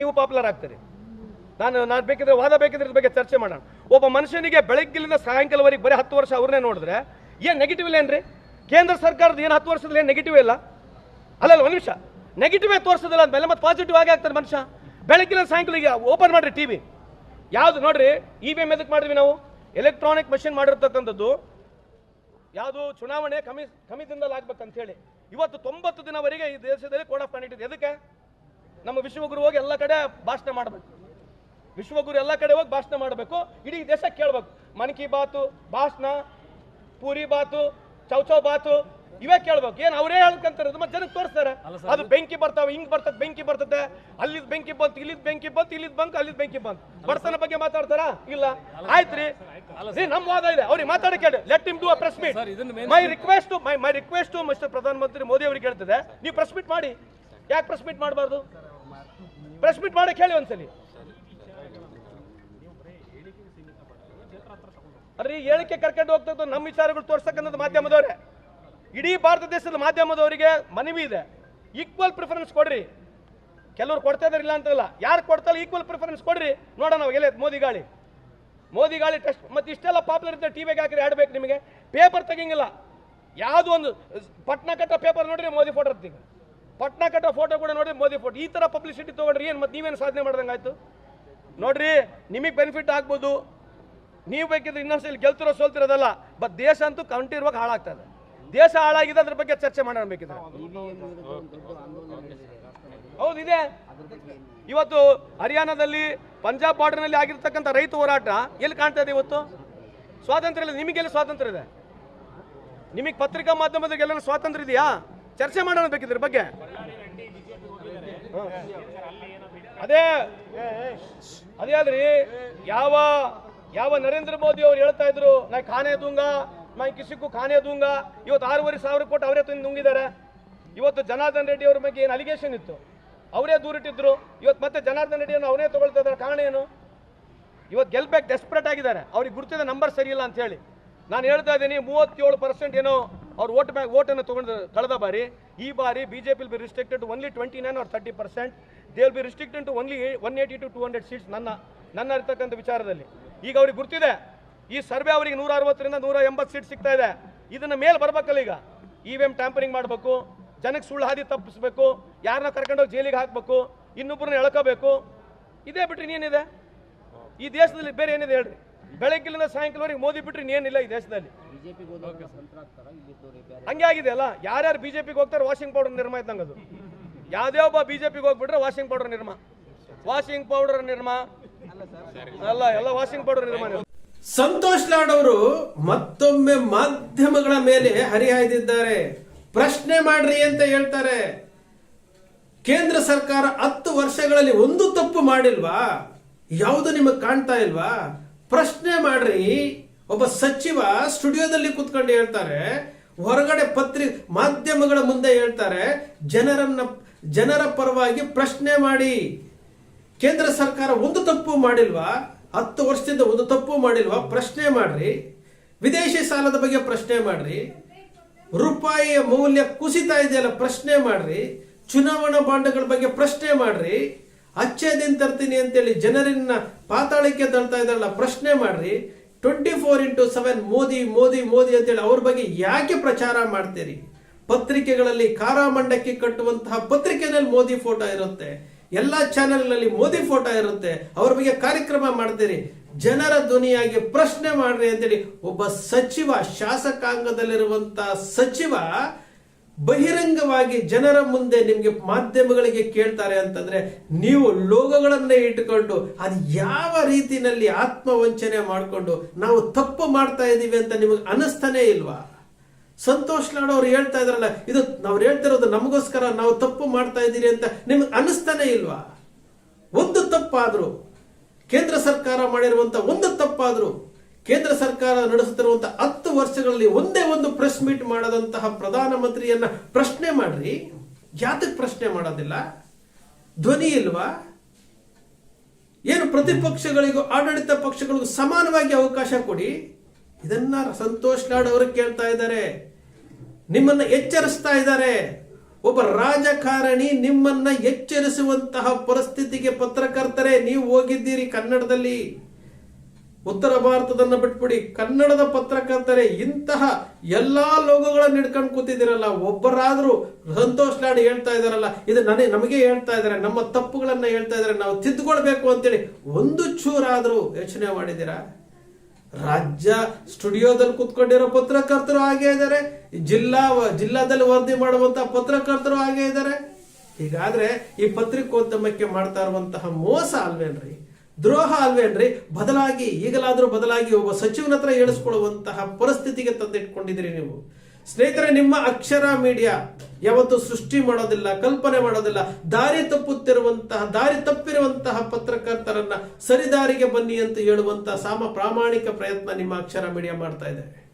ನೀವು ಪಾಪ್ಯುಲರ್ ಆಗ್ತೀರಿ. ನಾನು ನಾನು ಬೇಕಿದ್ರೆ ವಾದ ಬೇಕಿದ್ರೆ ಇದ್ರ ಬಗ್ಗೆ ಚರ್ಚೆ ಮಾಡೋಣ. ಒಬ್ಬ ಮನುಷ್ಯನಿಗೆ ಬೆಳಗ್ಗಿಲಿಂದ ಸಾಯಂಕಾಲವರೆಗೆ ಬರೀ ಹತ್ತು ವರ್ಷ ಅವ್ರನ್ನೇ ನೋಡಿದ್ರೆ ಏನು ನೆಗೆಟಿವ್ ಇಲ್ಲ ಏನ್ರಿ? ಕೇಂದ್ರ ಸರ್ಕಾರದ ಏನು ಹತ್ತು ವರ್ಷದಲ್ಲಿ ಏನು ನೆಗೆಟಿವ್ ಇಲ್ಲ? ಅಲ್ಲಲ್ಲ, ಒಂದು ನಿಮಿಷ. ನೆಗೆಟಿವೇ ತೋರಿಸೋದಿಲ್ಲ ಅಂದಮೇಲೆ ಮತ್ತೆ ಪಾಸಿಟಿವ್ ಆಗಿ ಆಗ್ತಾರೆ ಮನುಷ್ಯ. ಬೆಳಗ್ಗಿನ ಸಾಯಂಕಾಲ ಈಗ ಓಪನ್ ಮಾಡಿರಿ ಟಿ ವಿ ಯಾವುದು, ನೋಡ್ರಿ ಇ ವಿ ಎಂ ಎದಕ್ಕೆ ಮಾಡಿದ್ವಿ ನಾವು? ಎಲೆಕ್ಟ್ರಾನಿಕ್ ಮಷಿನ್ ಮಾಡಿರ್ತಕ್ಕಂಥದ್ದು ಯಾವುದು ಚುನಾವಣೆ ಕಮಿ ಕಮಿಷನ್ದಲ್ಲಿ ಆಗ್ಬೇಕಂತ ಹೇಳಿ ಇವತ್ತು ತೊಂಬತ್ತು ದಿನವರೆಗೆ ಈ ದೇಶದಲ್ಲಿ ಕೋಡ್ ಆಫ್ ಕಾಂಡಕ್ಟ್ ಇದೆ. ಎದಕ್ಕೆ? ನಮ್ಮ ವಿಶ್ವಗುರು ಹೋಗಿ ಎಲ್ಲ ಕಡೆ ಭಾಷಣ ಮಾಡಬೇಕು. ವಿಶ್ವಗುರು ಎಲ್ಲ ಕಡೆ ಹೋಗಿ ಭಾಷಣ ಮಾಡಬೇಕು. ಇಡೀ ದೇಶ ಕೇಳಬೇಕು. ಮನ್ ಕಿ ಬಾತು ಭಾಷಣ ಪೂರಿ ಬಾತು ಚೌಚೌ ಬಾತು ಇವೇ ಕೇಳ್ಬೇಕು. ಏನು ಅವರೇ ಹೇಳ್ಕಂತಾರೆ ಮತ್ತೆ ಜನಕ್ಕೆ ತೋರಿಸ್ತಾರೆ. ಅದು ಬೆಂಕಿ ಬರ್ತಾವೆ ಹಿಂಗ್ ಬರ್ತದೆ ಬೆಂಕಿ ಬರ್ತದೆ. ಅಲ್ಲಿದ್ ಬೆಂಕಿ ಬಂತು ಇಲ್ಲಿದ್ ಬೆಂಕಿ ಬಂತು ಇಲ್ಲಿದ್ ಬಂಕ್ ಅಲ್ಲಿದ್ ಬೆಂಕಿ ಬಂತು. ಬಡತನ ಬಗ್ಗೆ ಮಾತಾಡ್ತಾರ? ಇಲ್ಲ. ಆಯ್ತ್ರಿ. ನಮ್ಮ ವಾದ ಇದೆ. ಅವ್ರಿಗೆ ಮಾತಾಡಿ ಕೇಳಿ let him do a press meet my request my my request mister ಪ್ರಧಾನಮಂತ್ರಿ ಮೋದಿ ಅವರಿಗೆ ಹೇಳ್ತದೆ. ನೀವು ಪ್ರೆಸ್ ಮೀಟ್ ಮಾಡಿ. ಯಾಕೆ ಪ್ರೆಸ್ ಮೀಟ್ ಮಾಡಬಾರ್ದು? ಪ್ರೆಸ್ ಮೀಟ್ ಮಾಡಕ್ಕೆ ಹೇಳಿ ಒಂದ್ಸಲಿ. ಅರ್ರಿ ಹೇಳಿಕೆ ಕರ್ಕೊಂಡು ಹೋಗ್ತದ್ದು ನಮ್ಮ ವಿಚಾರಗಳು ತೋರ್ಸಕ್ಕನ್ನೋದು ಮಾಧ್ಯಮದವ್ರೆ. ಇಡೀ ಭಾರತ ದೇಶದ ಮಾಧ್ಯಮದವರಿಗೆ ಮನವಿ ಇದೆ. ಈಕ್ವಲ್ ಪ್ರಿಫರೆನ್ಸ್ ಕೊಡ್ರಿ. ಕೆಲವರು ಕೊಡ್ತಾ ಇಲ್ಲ ಅಂತಲ್ಲ. ಯಾರು ಕೊಡ್ತಾರೆ ಈಕ್ವಲ್ ಪ್ರಿಫರೆನ್ಸ್ ಕೊಡ್ರಿ. ನೋಡೋಣ ಎಲ್ಲ ಮೋದಿ ಗಾಳಿ. ಮೋದಿ ಗಾಳಿ ಟೆಸ್ಟ್ ಮತ್ತೆ ಇಷ್ಟೆಲ್ಲ ಪಾಪ್ಯುಲರ್ ಇದ್ದರೆ ಟಿವಿಗೆ ಹಾಕಿದ್ರೆ ಆಡ್ಬೇಕು ನಿಮಗೆ. ಪೇಪರ್ ತೆಗಿಂಗಿಲ್ಲ. ಯಾವುದೋ ಒಂದು, ಪಟ್ನ ಕಟ್ಟ ಪೇಪರ್ ನೋಡ್ರಿ ಮೋದಿ ಫೋಟೋ ಇರ್ತೀಗ ಪಟ್ನ ಕಟ್ಟೋ ಫೋಟೋ ಕೂಡ ನೋಡಿ ಮೋದಿ ಫೋಟೋ ಈ ಥರ ಪಬ್ಲಿಸಿಟಿ ತೊಗೊಂಡ್ರಿ ಏನು ಮತ್ತೆ ನೀವೇನು ಸಾಧನೆ ಮಾಡ್ದಂಗೆ ಆಯ್ತು? ನೋಡ್ರಿ, ನಿಮಗೆ ಬೆನಿಫಿಟ್ ಆಗ್ಬೋದು. ನೀವು ಬೇಕಿದ್ರೆ ಇನ್ನೊಂದ್ಸಲಿ ಗೆಲ್ತಿರೋ ಸೋಲ್ತಿರೋದಲ್ಲ ಬಟ್ ದೇಶ ಅಂತೂ ಕಂಟಿರುವಾಗ ಹಾಳಾಗ್ತದೆ. ದೇಶ ಹಾಳಾಗಿದೆ ಅದ್ರ ಬಗ್ಗೆ ಚರ್ಚೆ ಮಾಡೋಣ ಬೇಕಿದ್ರೆ. ಹೌದು, ಇದೆ. ಇವತ್ತು ಹರಿಯಾಣದಲ್ಲಿ, ಪಂಜಾಬ್ ಬಾರ್ಡರ್ನಲ್ಲಿ ಆಗಿರ್ತಕ್ಕಂಥ ರೈತ ಹೋರಾಟ ಎಲ್ಲಿ ಕಾಣ್ತಾ ಇದೆ ಇವತ್ತು? ಸ್ವಾತಂತ್ರ್ಯ ಇಲ್ಲ. ನಿಮಗೆಲ್ಲ ಸ್ವಾತಂತ್ರ್ಯ ಇದೆ? ನಿಮಗೆ ಪತ್ರಿಕಾ ಮಾಧ್ಯಮದಾಗೆಲ್ಲ ಸ್ವಾತಂತ್ರ್ಯ ಇದೆಯಾ? ಚರ್ಚೆ ಮಾಡೋಣ ಬೇಕಿದ್ರ ಬಗ್ಗೆ. ಅದೇ ಅದೇ ಆದ್ರಿ, ಯಾವ ಯಾವ ನರೇಂದ್ರ ಮೋದಿ ಅವ್ರು ಹೇಳ್ತಾ ಇದ್ರು ನಾ ಖಾನೆ ದುಂಗ ನಾ ಕಿಸಿಕ್ಕೂ ಖಾನೆ ದುಂಗ, ಇವತ್ತು ಆರೂವರೆ ಸಾವಿರ ಕೊಟ್ಟು ಅವರೇ ತಂದು ನುಂಗಿದ್ದಾರೆ. ಇವತ್ತು ಜನಾರ್ದನ್ ರೆಡ್ಡಿ ಅವ್ರ ಬಗ್ಗೆ ಏನು ಅಲಿಗೇಷನ್ ಇತ್ತು? ಅವರೇ ದೂರಿಟ್ಟಿದ್ರು. ಇವತ್ತು ಮತ್ತೆ ಜನಾರ್ದನ್ ರೆಡ್ಡಿಯನ್ನು ಅವನೇ ತಗೊಳ್ತಾ ಇದ್ದಾರೆ. ಕಾರಣ ಏನು? ಇವತ್ತು ಗೆಲ್ಬೇಕು ಡೆಸ್ಪರೇಟ್ ಆಗಿದ್ದಾರೆ. ಅವ್ರಿಗೆ ಗುರುತಿದ ನಂಬರ್ ಸರಿ ಇಲ್ಲ ಅಂತ ಹೇಳಿ. ನಾನು ಹೇಳ್ತಾ ಇದ್ದೀನಿ, ಮೂವತ್ತೇಳು ಪರ್ಸೆಂಟ್ ಏನೋ ಅವ್ರು ಓಟ್ ಬ್ಯಾಂಕ್ ಓಟನ್ನು ತಗೊಂಡು ಕಳೆದ ಬಾರಿ, ಈ ಬಾರಿ B J P be restricted only twenty nine or thirty percent they will be restricted to only one eighty to two hundred seats ನನ್ನ ನನ್ನ ಇರ್ತಕ್ಕಂಥ ವಿಚಾರದಲ್ಲಿ. ಈಗ ಅವ್ರಿಗೆ ಗೊತ್ತಿದೆ ಈ ಸರ್ವೆ ಅವರಿಗೆ ನೂರ ಅರವತ್ತರಿಂದ ನೂರ ಎಂಬತ್ತು ಸೀಟ್ ಸಿಗ್ತಾ ಇದೆ. ಇದನ್ನ ಮೇಲೆ ಬರಬೇಕಲ್ಲ ಈಗ. ಇ ವಿ ಎಂ ಟ್ಯಾಂಪರಿಂಗ್ ಮಾಡಬೇಕು, ಜನಕ್ಕೆ ಸುಳ್ಳು ಹಾದಿ ತಪ್ಪಿಸ್ಬೇಕು, ಯಾರನ್ನ ಕರ್ಕೊಂಡೋಗಿ ಜೈಲಿಗೆ ಹಾಕಬೇಕು ಇನ್ನೊಬ್ಬರನ್ನ ಎಳ್ಕೋಬೇಕು. ಇದೇ ಬಿಟ್ರಿ ಇನ್ನೇನಿದೆ? ಈ ದೇಶದಲ್ಲಿ ಬೇರೆ ಏನಿದೆ ಹೇಳ್ರಿ? ಬೆಳಗ್ಗಿಲಿಂದ ಸಾಯಂಕಾಲವರೆಗೆ ಮೋದಿ ಬಿಟ್ರೆ ಇನ್ನೇನಿಲ್ಲ ಈ ದೇಶದಲ್ಲಿ. ಹಂಗೆ ಆಗಿದೆ ಅಲ್ಲ ಯಾರ್ಯಾರು ಬಿಜೆಪಿಗೆ ಹೋಗ್ತಾರೆ ವಾಷಿಂಗ್ ಪೌಡರ್ ನಿರ್ಮ ಇದ್ದಂಗೆ ಅದು ಯಾವುದೇ ಒಬ್ಬ ಬಿಜೆಪಿಗೆ ಹೋಗ್ಬಿಟ್ರೆ washing powder Nirma washing powder Nirma ಅಲ್ಲ ಎಲ್ಲ ವಾಷಿಂಗ್ ಪೌಡರ್ ನಿರ್ಮ ನಿರ್ಮ. ಸಂತೋಷ್ ಲಾಡ್ ಅವರು ಮತ್ತೊಮ್ಮೆ ಮಾಧ್ಯಮಗಳ ಮೇಲೆ ಹರಿಹಾಯ್ದಿದ್ದಾರೆ. ಪ್ರಶ್ನೆ ಮಾಡ್ರಿ ಅಂತ ಹೇಳ್ತಾರೆ. ಕೇಂದ್ರ ಸರ್ಕಾರ ಹತ್ತು ವರ್ಷಗಳಲ್ಲಿ ಒಂದು ತಪ್ಪು ಮಾಡಿಲ್ವಾ? ಯಾವುದು ನಿಮಗೆ ಕಾಣ್ತಾ ಇಲ್ವಾ? ಪ್ರಶ್ನೆ ಮಾಡ್ರಿ. ಒಬ್ಬ ಸಚಿವ ಸ್ಟುಡಿಯೋದಲ್ಲಿ ಕೂತ್ಕೊಂಡು ಹೇಳ್ತಾರೆ. ಹೊರಗಡೆ ಪತ್ರಿ, ಮಾಧ್ಯಮಗಳ ಮುಂದೆ ಹೇಳ್ತಾರೆ. ಜನರನ್ನ, ಜನರ ಪರವಾಗಿ ಪ್ರಶ್ನೆ ಮಾಡಿ. ಕೇಂದ್ರ ಸರ್ಕಾರ ಒಂದು ತಪ್ಪು ಮಾಡಿಲ್ವಾ? ಹತ್ತು ವರ್ಷದಿಂದ ಒಂದು ತಪ್ಪು ಮಾಡಿಲ್ವಾ? ಪ್ರಶ್ನೆ ಮಾಡ್ರಿ. ವಿದೇಶಿ ಸಾಲದ ಬಗ್ಗೆ ಪ್ರಶ್ನೆ ಮಾಡ್ರಿ. ರೂಪಾಯಿಯ ಮೌಲ್ಯ ಕುಸಿತಾ ಇದೆಯಲ್ಲ ಪ್ರಶ್ನೆ ಮಾಡ್ರಿ. ಚುನಾವಣಾ ಬಾಂಡ್ಗಳ ಬಗ್ಗೆ ಪ್ರಶ್ನೆ ಮಾಡ್ರಿ. ಅಚ್ಚೇ ದಿನ ತರ್ತೀನಿ ಅಂತೇಳಿ ಜನರನ್ನ ಪಾತಾಳಕ್ಕೆ ತಳ್ತಾ ಇದ್ದಾರಲ್ಲ, ಪ್ರಶ್ನೆ ಮಾಡ್ರಿ. Twenty four into seven Modi Modi Modi ಅಂತೇಳಿ ಅವ್ರ ಬಗ್ಗೆ ಯಾಕೆ ಪ್ರಚಾರ ಮಾಡ್ತೀರಿ? ಪತ್ರಿಕೆಗಳಲ್ಲಿ ಕಾರಾಮಂಡಕ್ಕೆ ಕಟ್ಟುವಂತಹ ಪತ್ರಿಕೆನಲ್ಲಿ ಮೋದಿ ಫೋಟೋ ಇರುತ್ತೆ. ಎಲ್ಲಾ ಚಾನೆಲ್ನಲ್ಲಿ ಮೋದಿ ಫೋಟೋ ಇರುತ್ತೆ. ಅವ್ರ ಬಗ್ಗೆ ಕಾರ್ಯಕ್ರಮ ಮಾಡ್ತೀರಿ. ಜನರ ಧ್ವನಿಯಾಗಿ ಪ್ರಶ್ನೆ ಮಾಡ್ರಿ ಅಂತೇಳಿ ಒಬ್ಬ ಸಚಿವ, ಶಾಸಕಾಂಗದಲ್ಲಿರುವಂತಹ ಸಚಿವ ಬಹಿರಂಗವಾಗಿ ಜನರ ಮುಂದೆ ನಿಮಗೆ ಮಾಧ್ಯಮಗಳಿಗೆ ಕೇಳ್ತಾರೆ ಅಂತಂದ್ರೆ ನೀವು ಲೋಗಗಳನ್ನೇ ಇಟ್ಟುಕೊಂಡು ಅದು ಯಾವ ರೀತಿನಲ್ಲಿ ಆತ್ಮವಂಚನೆ ಮಾಡಿಕೊಂಡು ನಾವು ತಪ್ಪು ಮಾಡ್ತಾ ಇದ್ದೀವಿ ಅಂತ ನಿಮಗೆ ಅನಿಸ್ತಾನೇ ಇಲ್ವಾ? ಸಂತೋಷ್ ಲಾಡ್ ಅವ್ರು ಹೇಳ್ತಾ ಇದ್ರಲ್ಲ, ಇದು ನಾವು ಹೇಳ್ತಿರೋದು ನಮಗೋಸ್ಕರ ನಾವು ತಪ್ಪು ಮಾಡ್ತಾ ಇದ್ದೀರಿ ಅಂತ ನಿಮ್ಗೆ ಅನಿಸ್ತಾನೆ ಇಲ್ವಾ? ಒಂದು ತಪ್ಪಾದ್ರು, ಕೇಂದ್ರ ಸರ್ಕಾರ ಮಾಡಿರುವಂತ ಒಂದು ತಪ್ಪಾದ್ರು ಕೇಂದ್ರ ಸರ್ಕಾರ ನಡೆಸುತ್ತಿರುವಂತಹ ಹತ್ತು ವರ್ಷಗಳಲ್ಲಿ ಒಂದೇ ಒಂದು ಪ್ರೆಸ್ ಮೀಟ್ ಮಾಡದಂತಹ ಪ್ರಧಾನಮಂತ್ರಿಯನ್ನ ಪ್ರಶ್ನೆ ಮಾಡ್ರಿ. ಯಾತಕ್ಕೆ ಪ್ರಶ್ನೆ ಮಾಡೋದಿಲ್ಲ. ಧ್ವನಿ ಇಲ್ವಾ? ಏನು ಪ್ರತಿಪಕ್ಷಗಳಿಗೂ, ಆಡಳಿತ ಪಕ್ಷಗಳಿಗೂ ಸಮಾನವಾಗಿ ಅವಕಾಶ ಕೊಡಿ. ಇದನ್ನ ಸಂತೋಷ್ ಲಾಡ್ ಅವರು ಕೇಳ್ತಾ ಇದ್ದಾರೆ. ನಿಮ್ಮನ್ನ ಎಚ್ಚರಿಸ್ತಾ ಇದ್ದಾರೆ. ಒಬ್ಬ ರಾಜಕಾರಣಿ ನಿಮ್ಮನ್ನ ಎಚ್ಚರಿಸುವಂತಹ ಪರಿಸ್ಥಿತಿಗೆ ಪತ್ರಕರ್ತರೇ, ನೀವು ಹೋಗಿದ್ದೀರಿ ಕನ್ನಡದಲ್ಲಿ. ಉತ್ತರ ಭಾರತದನ್ನ ಬಿಟ್ಬಿಡಿ. ಕನ್ನಡದ ಪತ್ರಕರ್ತರೇ, ಇಂತಹ ಎಲ್ಲಾ ಲೋಗೋಗಳನ್ನ ಹಿಡ್ಕೊಂಡು ಕೂತಿದ್ದೀರಲ್ಲ, ಒಬ್ಬರಾದ್ರೂ ಸಂತೋಷ್ ಲಾಡ್ ಹೇಳ್ತಾ ಇದಾರಲ್ಲ ಇದು ನನಗೆ ನಮಗೆ ಹೇಳ್ತಾ ಇದಾರೆ ನಮ್ಮ ತಪ್ಪುಗಳನ್ನ ಹೇಳ್ತಾ ಇದಾರೆ ನಾವು ತಿದ್ದುಕೊಳ್ಬೇಕು ಅಂತೇಳಿ ಒಂದು ಚೂರಾದ್ರೂ ಯೋಚನೆ ಮಾಡಿದ್ದೀರಾ? ರಾಜ್ಯ ಸ್ಟುಡಿಯೋದಲ್ಲಿ ಕುತ್ಕೊಂಡಿರೋ ಪತ್ರಕರ್ತರು ಹಾಗೆ ಇದ್ದಾರೆ, ಜಿಲ್ಲಾ, ಜಿಲ್ಲಾದಲ್ಲಿ ವರದಿ ಮಾಡುವಂತಹ ಪತ್ರಕರ್ತರು ಹಾಗೆ ಇದ್ದಾರೆ. ಹೀಗಾದ್ರೆ ಈ ಪತ್ರಿಕೋದ್ಯಮಕ್ಕೆ ಮಾಡ್ತಾ ಇರುವಂತಹ ಮೋಸ ಅಲ್ವೇನ್ರಿ? ದ್ರೋಹ ಅಲ್ವೇನ್ರಿ ಬದಲಾಗಿ, ಈಗಲಾದರೂ ಬದಲಾಗಿ ಒಬ್ಬ ಸಚಿವನ ಹತ್ರ ಹೇಳಿಸ್ಕೊಳ್ಳುವಂತಹ ಪರಿಸ್ಥಿತಿಗೆ ತಂದಿಟ್ಕೊಂಡಿದ್ದೀರಿ ನೀವು. ಸ್ನೇಹಿತರೆ, ನಿಮ್ಮ ಅಕ್ಷರ ಮೀಡಿಯಾ ಯಾವತ್ತು ಸೃಷ್ಟಿ ಮಾಡೋದಿಲ್ಲ, ಕಲ್ಪನೆ ಮಾಡೋದಿಲ್ಲ. ದಾರಿ ತಪ್ಪುತ್ತಿರುವಂತಹ, ದಾರಿ ತಪ್ಪಿರುವಂತಹ ಪತ್ರಕರ್ತರನ್ನ ಸರಿದಾರಿಗೆ ಬನ್ನಿ ಅಂತ ಹೇಳುವಂತಹ ಸಾಮ ಪ್ರಾಮಾಣಿಕ ಪ್ರಯತ್ನ ನಿಮ್ಮ ಅಕ್ಷರ ಮೀಡಿಯಾ ಮಾಡ್ತಾ ಇದೆ.